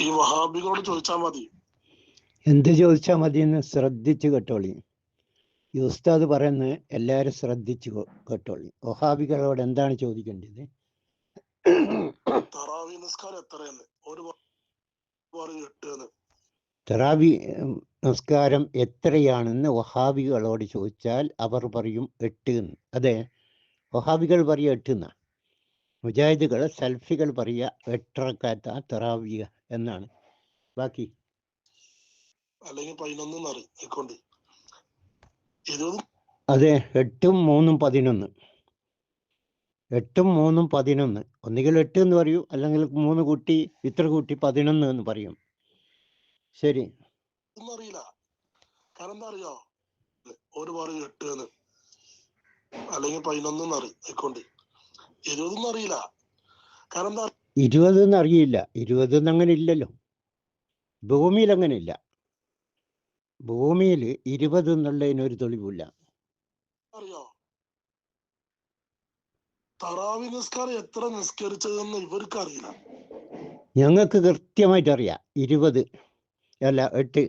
ഈ വഹാബികളോട് ചോദിച്ചാൽ മതി. എന്ത് ചോദിച്ചാൽ മതി എന്ന് ശ്രദ്ധിച്ചു കേട്ടോളി. ഈ ഉസ്താദ് പറയുന്നത് എല്ലാരും ശ്രദ്ധിച്ചു കേട്ടോളി. വഹാബികളോട് എന്താണ് ചോദിക്കേണ്ടത്? തറാവി നിസ്കാരം എത്രയെന്ന് ഒരു തെറാവി നമസ്കാരം എത്രയാണെന്ന് വഹാബികളോട് ചോദിച്ചാൽ അവർ പറയും എട്ട് എന്ന്. അതെ വഹാബികൾ പറയുക എട്ട് എന്നാ. മുജാഹിദുകൾ സൽഫികൾ പറയുക എട്ടറക്കാത്ത തെറാവിയ. എന്നാണ്. ബാക്കി? അല്ലെങ്കിൽ പതിനൊന്ന് അതെ എട്ടും മൂന്നും പതിനൊന്ന്. എട്ടും മൂന്നും പതിനൊന്ന്. ഒന്നുകിൽ എട്ട് എന്ന് പറയൂ അല്ലെങ്കിൽ മൂന്ന് കൂട്ടി ഇത്ര കൂട്ടി പതിനൊന്ന് എന്ന് പറയും. ശരി. അറിയില്ല. കാരണം എന്താ അറിയോ? ഒരു പറയും എട്ട് എന്ന്. അല്ലെങ്കിൽ പതിനൊന്ന് എന്നറിയും ആയിക്കൊണ്ട് ഇരുപതൊന്നും അറിയില്ല. കാരണം എന്താ ഇരുപത് എന്നറിയില്ല ഇരുപത് എന്ന് അങ്ങനെ ഇല്ലല്ലോ. ഭൂമിയിൽ അങ്ങനെ ഇല്ല. ഭൂമിയിൽ ഇരുപത് എന്നുള്ളതിന് ഒരു തെളിവില്ല അറിയോ? തറാവി നിസ്കാരം എത്ര നിസ്കരിച്ചതെന്ന് ഇവർക്ക് അറിയില്ല ഞങ്ങൾക്ക് കൃത്യമായിട്ട് അറിയാം ഇരുപത് അല്ല എട്ട്.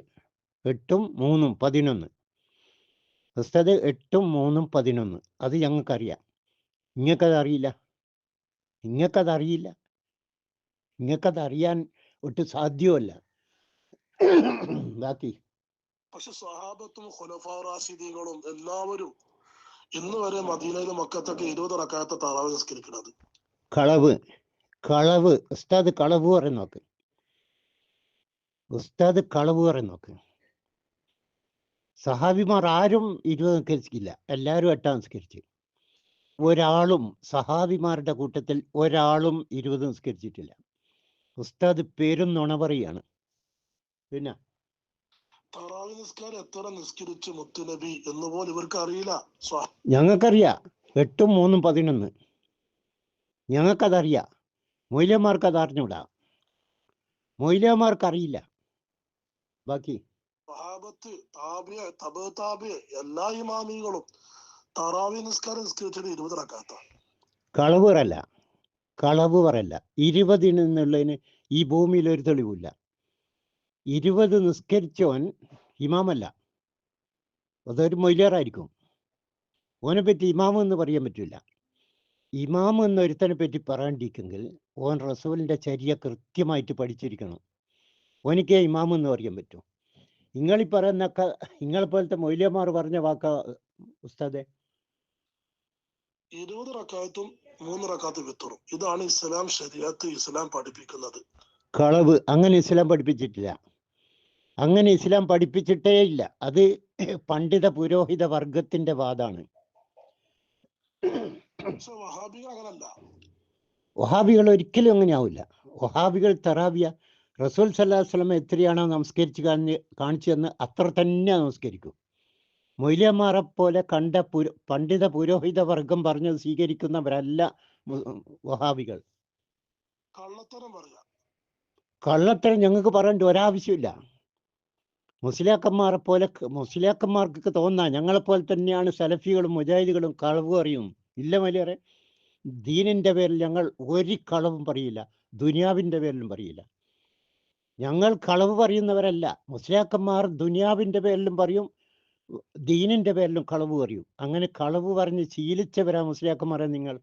എട്ടും മൂന്നും പതിനൊന്ന്. ഉസ്താദ് എട്ടും മൂന്നും പതിനൊന്ന്. അത് ഞങ്ങൾക്കറിയാം. നിങ്ങൾക്കത് അറിയില്ല നിങ്ങൾക്കത് അറിയില്ല നിങ്ങൾക്കത് അറിയാൻ ഒട്ടും സാധ്യമല്ല. ബാക്കി. പക്ഷെ സഹാബത്തും ഖുലഫാ റാഷിദീങ്ങളും എല്ലാവരും ഇന്ന് വരെ മദീനയിലും മക്കത്തൊക്കെ ഇരുപത് റക്കാത്ത തറാവ് നിസ്കരിക്കുന്നത് കളവ്. കളവ്. ഉസ്താദ് കളവ് പറയും നോക്ക്. ഉസ്താദ് കളവ് പറയും നോക്ക്. സഹാബിമാർ ആരും ഇരുപത് നിസ്കരിച്ചില്ല എല്ലാവരും എട്ടാം നിസ്കരിച്ചു. ഒരാളും സഹാബിമാരുടെ കൂട്ടത്തിൽ ഒരാളും ഇരുപത് നിസ്കരിച്ചിട്ടില്ല. ഉസ്താദ് പേരും നുണ പറയാണ് പിന്നെ? തറാവി നിസ്കാരം എത്ര നിസ്കരിച്ചു മുത്തുനബി എന്ന് പോലും ഇവർക്ക് അറിയില്ല. സ്വ- ഞങ്ങൾക്കറിയാം. എട്ടും മൂന്നും പതിനൊന്ന്. ഞങ്ങൾക്കതറിയാം. മൊയ്ലന്മാർക്ക് അത് അറിഞ്ഞൂടാ മൊയ്ലന്മാർക്ക് അറിയില്ല ബാക്കി? സഹാബത്ത് താബിയ തബ താബിയ എല്ലാ ഇമാമികളും തറാവി നിസ്കാരം നിസ്കരിച്ചിട്ട് ഇരുപത് റക്കാത്ത കളവ് പറയല്ല കളവ് പറയല്ല. ഇരുപതിന് എന്നുള്ളതിന് ഈ ഭൂമിയിൽ ഒരു തെളിവില്ല. ഇരുപത് നിസ്കരിച്ചവൻ ഇമാമല്ല. അതൊരു മൊയ്ലേറായിരിക്കും ഓനെ പറ്റി ഇമാമ എന്ന് പറയാൻ പറ്റില്ല ഇമാം എന്നൊരുത്തനെ പറ്റി പറയാണ്ടിരിക്കെങ്കിൽ ഓൻ റസൂലിന്റെ ചര്യ കൃത്യമായിട്ട് പഠിച്ചിരിക്കണം. ഓനിക്കേ ഇമാം എന്ന് പറയാൻ പറ്റും. നിങ്ങൾ ഈ പറയുന്നൊക്കെ നിങ്ങളെപ്പോലത്തെ മൊയ്ലിയമാർ പറഞ്ഞ വാക്ക ഉസ്താദെ? ഇരുപത് റക്കായത്തും മൂന്ന് റക്കാത്ത് വിത്തറും. ഇതാണ് ഇസ്ലാം ശരിയത്ത് ഇസ്ലാം പഠിപ്പിക്കുന്നത്. കളവ്. അങ്ങനെ ഇസ്ലാം പഠിപ്പിച്ചിട്ടില്ല. അങ്ങനെ ഇസ്ലാം പഠിപ്പിച്ചിട്ടേ ഇല്ല. അത് പണ്ഡിത പുരോഹിത വർഗത്തിന്റെ വാദാണ്. വഹാബികൾ ഒരിക്കലും അങ്ങനെ ആവില്ല. വഹാബികൾ തറാവിയ റസൂൽ സല്ലാ വസ്ലം എത്രയാണോ നമസ്കരിച്ച് കാണിച്ചു തന്ന് അത്ര തന്നെ നമസ്കരിക്കും. മൊയ്ലിയന്മാരെ പോലെ കണ്ട പുര പണ്ഡിത പുരോഹിത വർഗം പറഞ്ഞത് സ്വീകരിക്കുന്നവരല്ല വഹാബികൾ. കള്ളത്തരം പറയാ കള്ളത്തരം ഞങ്ങൾക്ക് പറയേണ്ട ഒരാവശ്യമില്ല. മുസ്ലിയാക്കന്മാരെ പോലെ മുസ്ലിയാക്കന്മാർക്ക് തോന്നാം ഞങ്ങളെപ്പോലെ തന്നെയാണ് സലഫികളും മുജാഹിദികളും കളവ് അറിയും ഇല്ല മലയറെ ദീനിന്റെ പേരിൽ ഞങ്ങൾ ഒരു കളവും പറയില്ല. ദുനിയാവിന്റെ പേരിലും പറയില്ല. ഞങ്ങൾ കളവ് പറയുന്നവരല്ല. മുസ്ലിയാക്കന്മാർ ദുനിയാവിന്റെ പേരിലും പറയും. ദീനിന്റെ പേരിലും കളവ് പറയും അങ്ങനെ കളവ് പറഞ്ഞ് ശീലിച്ചവരാ മുസ്ലിയാക്കന്മാരെ നിങ്ങൾ?